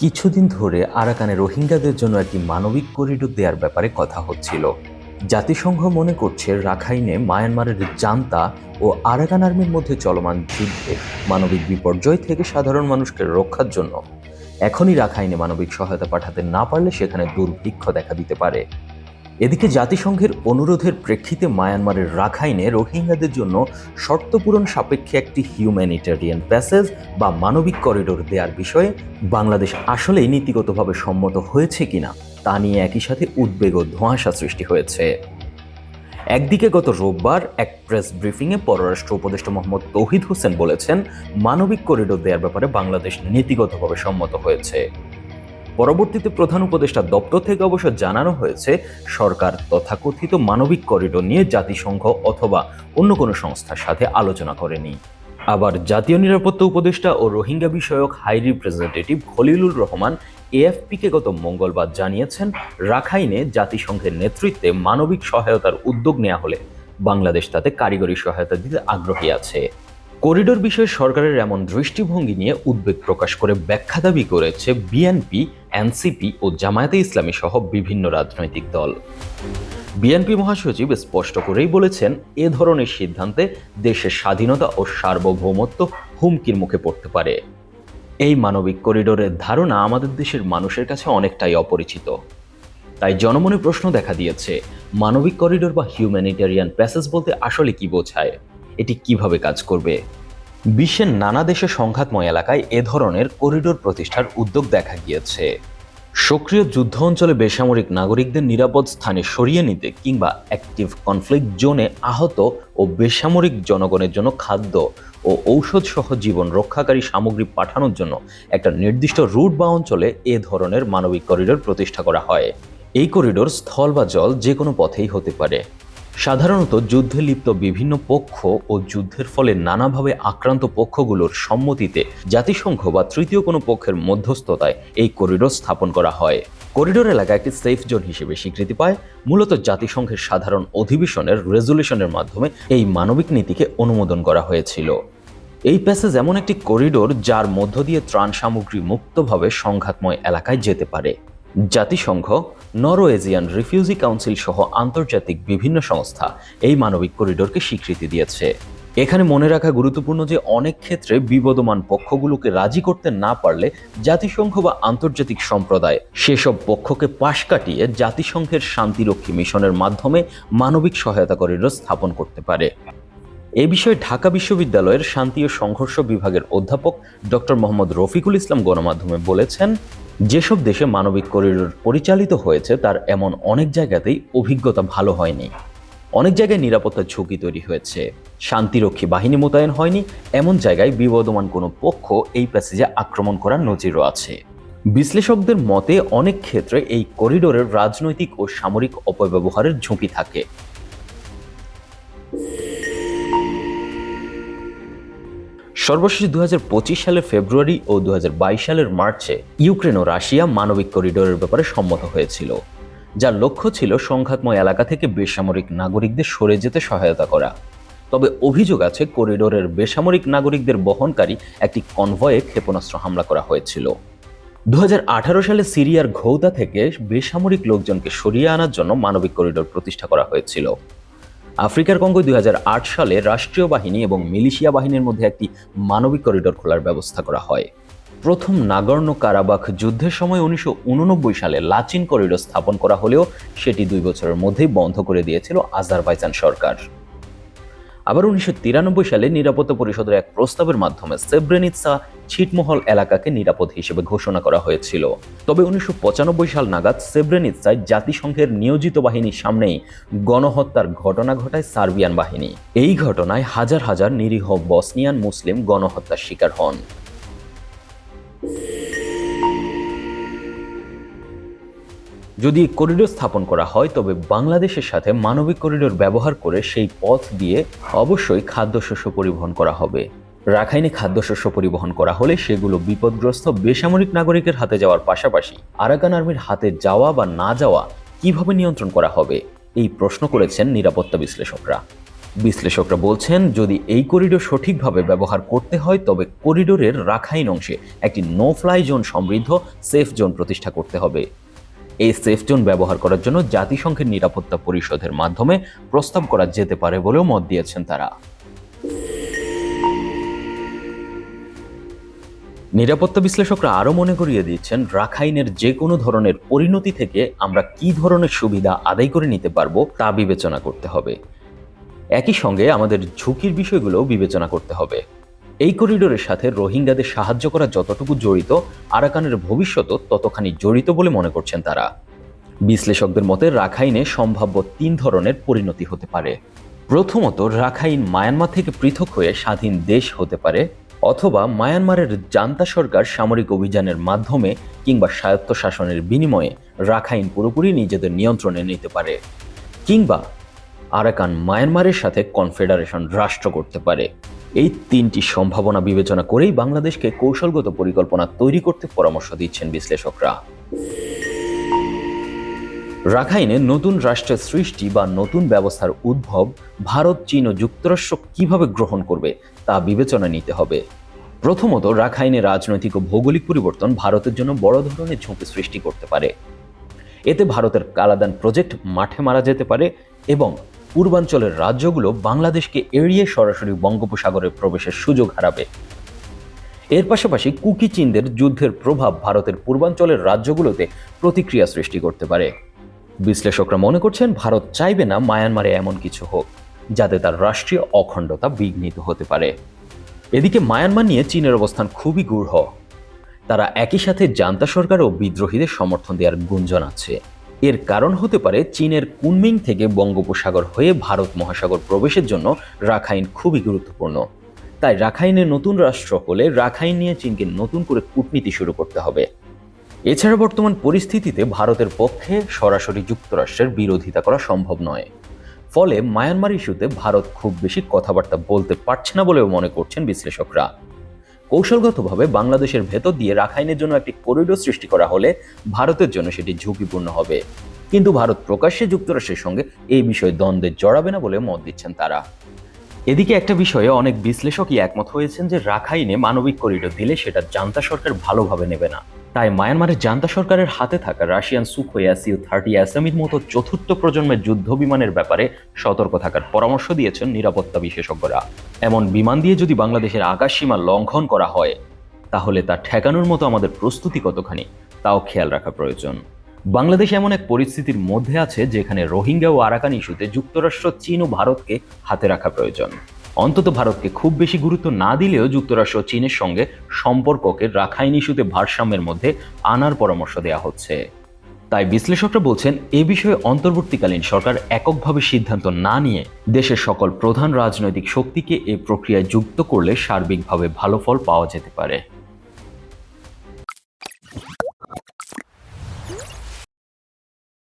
কিছুদিন ধরে আরাকানে রোহিঙ্গাদের জন্য একটি মানবিক করিডোর দেওয়ার ব্যাপারে কথা হচ্ছিল। জাতিসংঘ মনে করছে রাখাইনে মায়ানমারের জান্তা ও আরাকান আর্মির মধ্যে চলমান যুদ্ধে মানবিক বিপর্যয় থেকে সাধারণ মানুষকে রক্ষার জন্য। এখনই রাখাইনে মানবিক সহায়তা পাঠাতে না পারলে সেখানে দুর্ভিক্ষ দেখা দিতে পারে। এদিকে জাতিসংঘের অনুরোধের প্রেক্ষিতে মায়ানমারের রাখাইনে রোহিঙ্গাদের জন্য শর্ত পূরণ সাপেক্ষে একটি হিউম্যানিটেরিয়ান প্যাসেজ বা মানবিক করিডোর দেওয়ার বিষয়ে বাংলাদেশ আসলেই নীতিগতভাবে সম্মত হয়েছে কিনা তা নিয়ে একই সাথে উদ্বেগ ও ধোঁয়াশা সৃষ্টি হয়েছে। একদিকে গত রোববার এক প্রেস ব্রিফিংয়ে পররাষ্ট্র উপদেষ্টা মোহাম্মদ তৌহিদ হোসেন বলেছেন, মানবিক করিডোর দেওয়ার ব্যাপারে বাংলাদেশ নীতিগতভাবে সম্মত হয়েছে। পরবর্তীতে প্রধান উপদেষ্টা দপ্তর থেকে অবশ্য জানানো হয়েছে, সরকার তথাকথিত মানবিক করিডোর নিয়ে জাতিসংঘ অথবা অন্য কোনো সংস্থার সাথে আলোচনা করেনি। আবার জাতীয় নিরাপত্তা উপদেষ্টা ও রোহিঙ্গা বিষয়ক হাই রিপ্রেজেন্টেটিভ খলিলুর রহমান এএফপিকে গত মঙ্গলবার জানিয়েছেন, রাখাইনে জাতিসংঘের নেতৃত্বে মানবিক সহায়তার উদ্যোগ নেওয়া হলে বাংলাদেশ তাতে কারিগরি সহায়তা দিতে আগ্রহী আছে। করিডোর বিষয়ে সরকারের এমন দৃষ্টিভঙ্গি নিয়ে উদ্বেগ প্রকাশ করে ব্যাখ্যা দাবি করেছে বিএনপি এনসিপি ও জামায়াতে ইসলামী সহ বিভিন্ন রাজনৈতিক দল। বিএনপি মহাসচিব স্পষ্ট করেই বলেছেন, এ ধরনের সিদ্ধান্তে দেশের স্বাধীনতা ও সার্বভৌমত্ব হুমকির মুখে পড়তে পারে। এই মানবিক করিডোরের ধারণা আমাদের দেশের মানুষের কাছে অনেকটাই অপরিচিত। তাই জনমনে প্রশ্ন দেখা দিয়েছে, মানবিক করিডোর বা হিউম্যানিটেরিয়ান প্যাসেজ বলতে আসলে কি বোঝায়? এটি কীভাবে কাজ করবে? বিশ্বের নানা দেশে সংঘাতময় এলাকায় এ ধরনের করিডোর প্রতিষ্ঠার উদ্যোগ দেখা গিয়েছে। সক্রিয় যুদ্ধ অঞ্চলে বেসামরিক নাগরিকদের নিরাপদ স্থানে সরিয়ে নিতে কিংবা অ্যাক্টিভ কনফ্লিক্ট জোনে আহত ও বেসামরিক জনগণের জন্য খাদ্য ও ঔষধ সহ জীবন রক্ষাকারী সামগ্রী পাঠানোর জন্য একটা নির্দিষ্ট রুট বা অঞ্চলে এ ধরনের মানবিক করিডোর প্রতিষ্ঠা করা হয়। এই করিডোর স্থল বা জল যে কোনো পথেই হতে পারে। সাধারণত যুদ্ধে লিপ্ত বিভিন্ন পক্ষ ও যুদ্ধের ফলে নানাভাবে আক্রান্ত পক্ষগুলোর সম্মতিতে জাতিসংঘ বা তৃতীয় কোনো পক্ষের মধ্যস্থতায় এই করিডোর স্থাপন করা হয়। করিডোর এলাকা একটি সেফ জোন হিসেবে স্বীকৃতি পায়। মূলত জাতিসংঘের সাধারণ অধিবেশনের রেজলিউশনের মাধ্যমে এই মানবিক নীতিকে অনুমোদন করা হয়েছিল। এই প্যাসেজ এমন একটি করিডোর যার মধ্য দিয়ে ত্রাণ সামগ্রী মুক্তভাবে সংঘাতময় এলাকায় যেতে পারে। জাতিসংঘ নরও এজিয়ান রিফিউজি কাউন্সিল সহ আন্তর্জাতিক বিভিন্ন সংস্থা এই মানবিক করিডোরকে স্বীকৃতি দিয়েছে। এখানে মনে রাখা গুরুত্বপূর্ণ যে অনেক ক্ষেত্রে বিবদমান পক্ষগুলোকে রাজি করতে না পারলে জাতিসংঘ বা আন্তর্জাতিক সম্প্রদায় সেসব পক্ষকে পাশ কাটিয়ে জাতিসংঘের শান্তিরক্ষী মিশনের মাধ্যমে মানবিক সহায়তা করিডোর স্থাপন করতে পারে। এ বিষয়ে ঢাকা বিশ্ববিদ্যালয়ের শান্তি ও সংঘর্ষ বিভাগের অধ্যাপক ডক্টর মোহাম্মদ রফিকুল ইসলাম গণমাধ্যমে বলেছেন, যেসব দেশে মানবিক করিডোর পরিচালিত হয়েছে, তার এমন অনেক জায়গাতেই অভিজ্ঞতা ভালো হয়নি। অনেক জায়গায় নিরাপত্তার ঝুঁকি তৈরি হয়েছে। শান্তিরক্ষী বাহিনী মোতায়েন হয়নি, এমন জায়গায় বিবদমান কোনো পক্ষ এই প্যাসেজে আক্রমণ করার নজিরও আছে। বিশ্লেষকদের মতে, অনেক ক্ষেত্রে এই করিডোরের রাজনৈতিক ও সামরিক অপব্যবহারের ঝুঁকি থাকে। সর্বশেষ দু সালের ফেব্রুয়ারি ও দু হাজার বাইশ সালের মার্চে ইউক্রেন ও রাশিয়া মানবিক করিডোরের ব্যাপারে সম্মত হয়েছিল, যার লক্ষ্য ছিল সংঘাতময় এলাকা থেকে বেসামরিক নাগরিকদের সরে যেতে সহায়তা করা। তবে অভিযোগ আছে, করিডোরের বেসামরিক নাগরিকদের বহনকারী একটি কনভয়ে ক্ষেপণাস্ত্র হামলা করা হয়েছিল। দু হাজার আঠারো সালে সিরিয়ার ঘৌদা থেকে বেসামরিক লোকজনকে সরিয়ে আনার জন্য মানবিক করিডোর প্রতিষ্ঠা করা হয়েছিল। আফ্রিকার কঙ্গো দুই সালে রাষ্ট্রীয় বাহিনী এবং মিলিশিয়া বাহিনীর মধ্যে একটি মানবিক করিডোর খোলার ব্যবস্থা করা হয়। প্রথম নাগর্ণ কারাবাখ যুদ্ধের সময় উনিশশো উননব্বই সালে লাচিন করিডোর স্থাপন করা হলেও সেটি দুই বছরের মধ্যেই বন্ধ করে দিয়েছিল আজারবাইজান সরকার। আবার উনিশশো তিরানব্বই সালে নিরাপত্তা পরিষদের এক প্রস্তাবের মাধ্যমে সেব্রেনিৎসা ছিটমহল এলাকাকে নিরাপদ হিসেবে ঘোষণা করা হয়েছিল। তবে উনিশশো পঁচানব্বই সাল নাগাদ সেব্রেনিৎসায় জাতিসংঘের নিয়োজিত বাহিনীর সামনেই গণহত্যার ঘটনা ঘটায় সার্বিয়ান বাহিনী। এই ঘটনায় হাজার হাজার নিরীহ বসনিয়ান মুসলিম গণহত্যার শিকার হন। যদি করিডোর স্থাপন করা হয়, তবে বাংলাদেশের সাথে মানবিক করিডোর ব্যবহার করে সেই পথ দিয়ে অবশ্যই খাদ্যশস্য পরিবহন করা হবে। রাখাইনে খাদ্যশস্য পরিবহন করা হলে সেগুলো বিপদগ্রস্ত বেসামরিক নাগরিকের হাতে যাওয়ার পাশাপাশি আরাকান আর্মির হাতে যাওয়া বা না যাওয়া কীভাবে নিয়ন্ত্রণ করা হবে, এই প্রশ্ন করেছেন নিরাপত্তা বিশ্লেষকরা। বিশ্লেষকরা বলছেন, যদি এই করিডোর সঠিকভাবে ব্যবহার করতে হয়, তবে করিডোরের রাখাইন অংশে একটি নো ফ্লাই জোন সমৃদ্ধ, সেফ জোন প্রতিষ্ঠা করতে হবে। এই সেফ জোন ব্যবহার করার জন্য জাতিসংঘের নিরাপত্তা পরিষদের মাধ্যমে প্রস্তাব করা যেতে পারে বলেও মত দিয়েছেন তারা। নিরাপত্তা বিশ্লেষকরা আরও মনে করিয়ে দিচ্ছেন, রাখাইনের যে কোনো ধরনের পরিণতি থেকে আমরা কি ধরনের সুবিধা আদায় করে নিতে পারব তা বিবেচনা করতে হবে। একই সঙ্গে আমাদের ঝুঁকির বিষয়গুলো বিবেচনা করতে হবে। এই করিডোরের সাথে রোহিঙ্গাদের সাহায্য করা যতটুকু জড়িত, আরাকানের ভবিষ্যতও ততখানি জড়িত বলে মনে করছেন তারা। বিশ্লেষকদের মতে, রাখাইনে সম্ভাব্য তিন ধরনের পরিণতি হতে পারে। প্রথমত, রাখাইন মায়ানমার থেকে পৃথক হয়ে স্বাধীন দেশ হতে পারে, অথবা মায়ানমারের জান্তা সরকার সামরিক অভিযানের মাধ্যমে কিংবা স্বায়ত্ত শাসনের বিনিময়ে রাখাইন পুরোপুরি নিজেদের নিয়ন্ত্রণে নিতে পারে, কিংবা আরাকান মায়ানমারের সাথে কনফেডারেশন রাষ্ট্র করতে পারে। এই তিনটি সম্ভাবনা বিবেচনা করেই বাংলাদেশকে কৌশলগত পরিকল্পনা তৈরি করতে পরামর্শ দিচ্ছেন বিশ্লেষকরা। রাখাইনে নতুন রাষ্ট্রের সৃষ্টি বা নতুন ব্যবস্থার উদ্ভব ভারত, চীন ও যুক্তরাষ্ট্র কীভাবে গ্রহণ করবে তা বিবেচনা নিতে হবে। প্রথমত, রাখাইনে রাজনৈতিক ও ভৌগোলিক পরিবর্তন ভারতের জন্য বড় ধরনের ঝুঁকি সৃষ্টি করতে পারে। এতে ভারতের কালাদান প্রজেক্ট মাঠে মারা যেতে পারে এবং পূর্বাঞ্চলের রাজ্যগুলো বাংলাদেশকে এড়িয়ে সরাসরি বঙ্গোপসাগরে প্রবেশের সুযোগ হারাবে। এর পাশাপাশি কুকি চীনদের যুদ্ধের প্রভাব ভারতের পূর্বাঞ্চলের রাজ্যগুলোতে প্রতিক্রিয়া সৃষ্টি করতে পারে। বিশ্লেষকরা মনে করছেন, ভারত চাইবে না মায়ানমারে এমন কিছু হোক, যাতে তার রাষ্ট্রীয় অখণ্ডতা বিঘ্নিত হতে পারে। এদিকে মায়ানমার নিয়ে চীনের অবস্থান খুবই গূঢ়। তারা একই সাথে জান্তা সরকার ও বিদ্রোহীদের সমর্থন দেওয়ার গুঞ্জন আছে। এর কারণ হতে পারে চীনের কুনমিং থেকে বঙ্গোপসাগর হয়ে ভারত মহাসাগর প্রবেশের জন্য রাখাইন খুবই গুরুত্বপূর্ণ। তাই রাখাইনের নতুন রাষ্ট্র হলে রাখাইন নিয়ে চীনকে নতুন করে কূটনীতি শুরু করতে হবে। এছাড়া বর্তমান পরিস্থিতিতে ভারতের পক্ষে সরাসরি যুক্তরাষ্ট্রের বিরোধিতা করা সম্ভব নয়। ফলে মায়ানমার ইস্যুতে ভারত খুব বেশি কথাবার্তা বলতে পারছে না বলেও মনে করছেন বিশ্লেষকরা। কৌশলগতভাবে বাংলাদেশের ভেতর দিয়ে রাখাইনের জন্য একটি করিডোর সৃষ্টি করা হলে ভারতের জন্য সেটি ঝুঁকিপূর্ণ হবে। কিন্তু ভারত প্রকাশ্যে যুক্তরাষ্ট্রের সঙ্গে এই বিষয়ে দ্বন্দ্বে জড়াবে না বলে মত দিচ্ছেন তারা। এদিকে একটা বিষয়ে অনেক বিশ্লেষকই একমত হয়েছেন যে রাখাইনে মানবিক করিডোর দিলে সেটা জান্তা সরকার ভালোভাবে নেবে না। তাই মায়ানমারের জান্তা সরকারের হাতে থাকা রাশিয়ান সুখোই এসইউ থার্টি অ্যাসামির মতো চতুর্থ প্রজন্মের যুদ্ধ বিমানের ব্যাপারে সতর্ক থাকার পরামর্শ দিয়েছেন নিরাপত্তা বিশেষজ্ঞরা। এমন বিমান দিয়ে যদি বাংলাদেশের আকাশ সীমা লঙ্ঘন করা হয়, তাহলে তা ঠেকানোর মতো আমাদের প্রস্তুতি কতখানি, তাও খেয়াল রাখা প্রয়োজন। বাংলাদেশ এমন এক পরিস্থিতির মধ্যে আছে যেখানে রোহিঙ্গা ও আরাকান ইস্যুতে যুক্তরাষ্ট্র, চীন ও ভারতকে হাতে রাখা প্রয়োজন। অন্তত ভারতকে খুব বেশি গুরুত্ব না দিলেও যুক্তরাষ্ট্র চীনের সঙ্গে সম্পর্ককে রাখাইন ইস্যুতে ভারসাম্যের মধ্যে আনার পরামর্শ দেওয়া হচ্ছে। তাই বিশ্লেষকরা বলছেন, এ বিষয়ে অন্তর্বর্তীকালীন সরকার এককভাবে সিদ্ধান্ত না নিয়ে দেশের সকল প্রধান রাজনৈতিক শক্তিকে এ প্রক্রিয়ায় যুক্ত করলে সার্বিকভাবে ভালো ফল পাওয়া যেতে পারে।